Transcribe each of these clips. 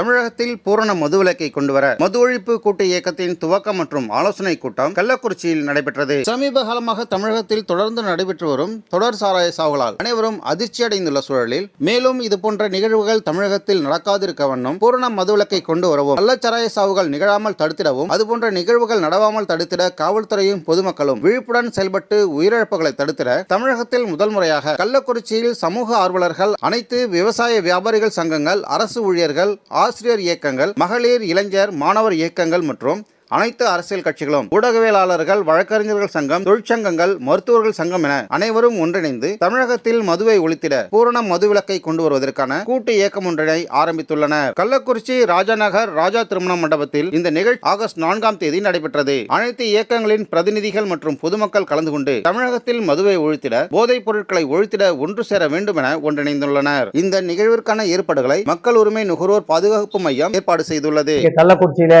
தமிழகத்தில் பூரண மதுவிலக்கை கொண்டுவர மது ஒழிப்பு கூட்டு இயக்கத்தின் துவக்கம் மற்றும் ஆலோசனை கூட்டம் கள்ளக்குறிச்சியில் நடைபெற்றது. சமீப காலமாக தமிழகத்தில் தொடர்ந்து நடைபெற்று வரும் தொடர் சாராய சாவுகளால் அனைவரும் அதிர்ச்சி அடைந்துள்ள சூழலில் மேலும் இதுபோன்ற நிகழ்வுகள் தமிழகத்தில் நடக்காதிருக்க வண்ணம் பூரண மதுவிலக்கை கொண்டு வரவும் கள்ளச்சாராய சாவுகள் நிகழாமல் தடுத்திடவும் அதுபோன்ற நிகழ்வுகள் நடவாமல் தடுத்திட காவல்துறையும் பொதுமக்களும் விழிப்புடன் செயல்பட்டு உயிரிழப்புகளை தடுத்திட தமிழகத்தில் முதல் முறையாக கள்ளக்குறிச்சியில் சமூக ஆர்வலர்கள் அனைத்து விவசாய வியாபாரிகள் சங்கங்கள் அரசு ஊழியர்கள் ஆசிரியர் இயக்கங்கள் மகளிர் இளைஞர் மாணவர் இயக்கங்கள் மற்றும் அனைத்து அரசியல் கட்சிகளும் ஊடகவியலாளர்கள் வழக்கறிஞர்கள் சங்கம் தொழிற்சங்கங்கள் மருத்துவர்கள் சங்கம் என அனைவரும் ஒன்றிணைந்து தமிழகத்தில் மதுவை ஒழித்திட பூரண மதுவிலக்கை கொண்டு வருவதற்கான கூட்டு இயக்கம் ஒன்றினை ஆரம்பித்துள்ளனர். கள்ளக்குறிச்சி ராஜாநகர் ராஜா திருமண மண்டபத்தில் இந்த நிகழ்ச்சி ஆகஸ்ட் நான்காம் தேதி நடைபெற்றது. அனைத்து இயக்கங்களின் பிரதிநிதிகள் மற்றும் பொதுமக்கள் கலந்து கொண்டு தமிழகத்தில் மதுவை ஒழித்திட போதைப் பொருட்களை ஒழித்திட ஒன்று சேர வேண்டும் என ஒன்றிணைந்துள்ளனர். இந்த நிகழ்விற்கான ஏற்பாடுகளை மக்கள் உரிமை நுகர்வோர் பாதுகாப்பு மையம் ஏற்பாடு செய்துள்ளது. கள்ளக்குறிச்சியில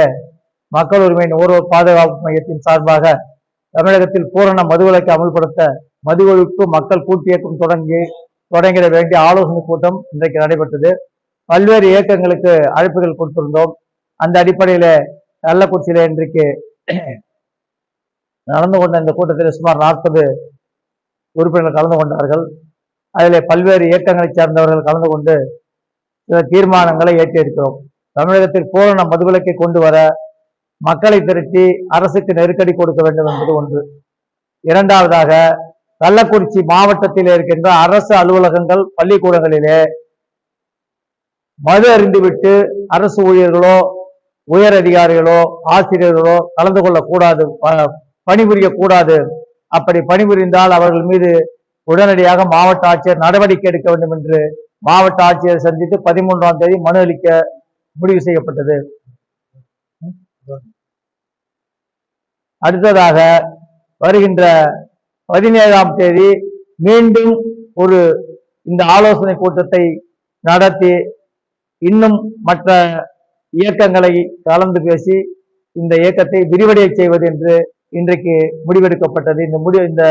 மக்கள் உரிமை நுகர்வோர் பாதுகாப்பு மையத்தின் சார்பாக தமிழகத்தில் பூரண மதுவிலக்கை அமல்படுத்த மது ஒழிப்பு மக்கள் கூட்டியக்கம் தொடங்கி தொடங்கிட வேண்டிய ஆலோசனை கூட்டம் இன்றைக்கு நடைபெற்றது. பல்வேறு இயக்கங்களுக்கு அழைப்புகள் கொடுத்திருந்தோம். அந்த அடிப்படையில கள்ளக்குறிச்சியில இன்றைக்கு நடந்து கொண்ட இந்த கூட்டத்தில் சுமார் நாற்பது உறுப்பினர்கள் கலந்து கொண்டார்கள். அதில் பல்வேறு இயக்கங்களைச் சேர்ந்தவர்கள் கலந்து கொண்டு சில தீர்மானங்களை ஏற்றியிருக்கிறோம். தமிழகத்தில் பூரண மதுவிலக்கை கொண்டு வர மக்களை திரட்டி அரசுக்கு நெருக்கடி கொடுக்க வேண்டும் என்பது ஒன்று. இரண்டாவதாக கள்ளக்குறிச்சி மாவட்டத்தில் இருக்கின்ற அரசு அலுவலகங்கள் பள்ளிக்கூடங்களிலே மது அறிந்துவிட்டு அரசு ஊழியர்களோ உயர் அதிகாரிகளோ ஆசிரியர்களோ கலந்து கொள்ளக்கூடாது ப- பணிபுரியக்கூடாது. அப்படி பணிபுரிந்தால் அவர்கள் மீது உடனடியாக மாவட்ட ஆட்சியர் நடவடிக்கை எடுக்க வேண்டும் என்று மாவட்ட ஆட்சியரை சந்தித்து பதிமூன்றாம் தேதி மனு அளிக்க முடிவு செய்யப்பட்டது. அடுத்ததாக வருகின்ற பதினேழாம் தேதி மீண்டும் ஒரு இந்த ஆலோசனை கூட்டத்தை நடத்தி இன்னும் மற்ற இயக்கங்களை கலந்து பேசி இந்த இயக்கத்தை விரிவடைய செய்வது என்று இன்றைக்கு முடிவெடுக்கப்பட்டது. இந்த முடிவு இந்த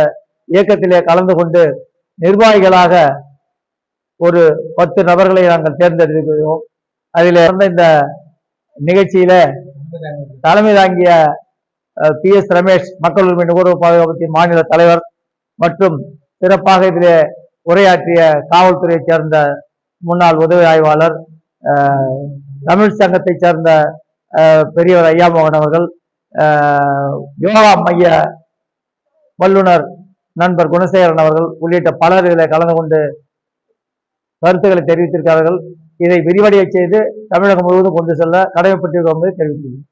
இயக்கத்திலே கலந்து கொண்டு நிர்வாகிகளாக ஒரு பத்து நபர்களை நாங்கள் தேர்ந்தெடுக்கிறோம். அதில் இந்த நிகழ்ச்சியில தலைமை தாங்கிய பி எஸ் ரமேஷ் மக்கள் உரிமை நுகர்வோர் பாதுகாப்பு மாநில தலைவர் மற்றும் சிறப்பாக இதிலே உரையாற்றிய காவல்துறையைச் சேர்ந்த முன்னாள் உதவி ஆய்வாளர் அஹ், தமிழ் சங்கத்தைச் சேர்ந்த அஹ், பெரியவர் ஐயா மோகன் அவர்கள் யோகா மைய வல்லுனர் நண்பர் குணசேகரன் அவர்கள் உள்ளிட்ட பலர் இதில் கலந்து கொண்டு கருத்துக்களை தெரிவித்திருக்கிறார்கள் இதை விரிவடைய செய்து தமிழகம் முழுவதும் கொண்டு செல்ல கடமைப்பட்டிருக்கிறோம் என்பதை தெரிவித்துள்ளேன்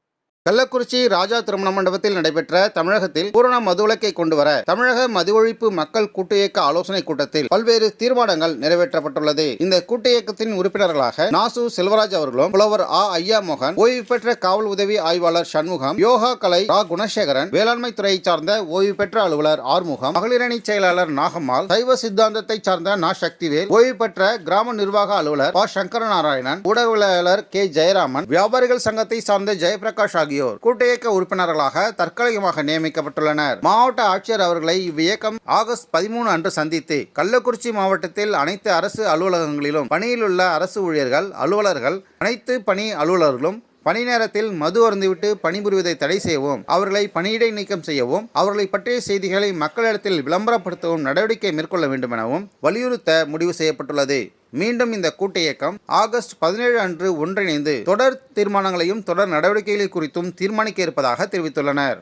கள்ளக்குறிச்சி ராஜா திருமண மண்டபத்தில் நடைபெற்ற தமிழகத்தில் பூரண மதுவிலக்கை கொண்டு வர தமிழக மது ஒழிப்பு மக்கள் கூட்டு இயக்க ஆலோசனை கூட்டத்தில் பல்வேறு தீர்மானங்கள் நிறைவேற்றப்பட்டுள்ளது. இந்த கூட்டு இயக்கத்தின் உறுப்பினர்களாக நாசு செல்வராஜ் அவர்களும் புலவர் ஆ. ஐயா மோகன் ஓய்வு பெற்ற காவல் உதவி ஆய்வாளர் சண்முகம் யோகா கலை ரா. குணசேகரன் வேளாண்மை துறையை சார்ந்த ஓய்வு பெற்ற அலுவலர் ஆறுமுகம் மகளிரணி செயலாளர் நாகம்மாள் சைவ சித்தாந்தத்தை சார்ந்த நா. சக்திவேல் ஓய்வு பெற்ற கிராம நிர்வாக அலுவலர் அ சங்கர நாராயணன் ஊடகவியலாளர் கே. ஜெயராமன் வியாபாரிகள் சங்கத்தை சார்ந்த ஜெயபிரகாஷ் ஆகியோர் கூட்ட இயக்க உறுப்பினர்களாக தற்காலிகமாக நியமிக்கப்பட்டுள்ளனர். மாவட்ட ஆட்சியர் அவர்களை இவ்வியக்கம் ஆகஸ்ட் பதிமூணு அன்று சந்தித்து கள்ளக்குறிச்சி மாவட்டத்தில் அனைத்து அரசு அலுவலகங்களிலும் பணியில் உள்ள அரசு ஊழியர்கள் அலுவலர்கள் அனைத்து பணி அலுவலர்களும் பணி நேரத்தில் மது அருந்துவிட்டு பணிபுரிவதை தடை செய்யவும் அவர்களை பணியிடை நீக்கம் செய்யவும் அவர்களை பற்றிய செய்திகளை மக்களிடத்தில் விளம்பரப்படுத்தவும் நடவடிக்கை மேற்கொள்ள வேண்டும் எனவும் வலியுறுத்த முடிவு செய்யப்பட்டுள்ளது. மீண்டும் இந்த கூட்ட இயக்கம் ஆகஸ்ட் பதினேழு அன்று ஒன்றிணைந்து தொடர் தீர்மானங்களையும் தொடர் நடவடிக்கைகள் குறித்தும் தீர்மானிக்க இருப்பதாக தெரிவித்துள்ளனர்.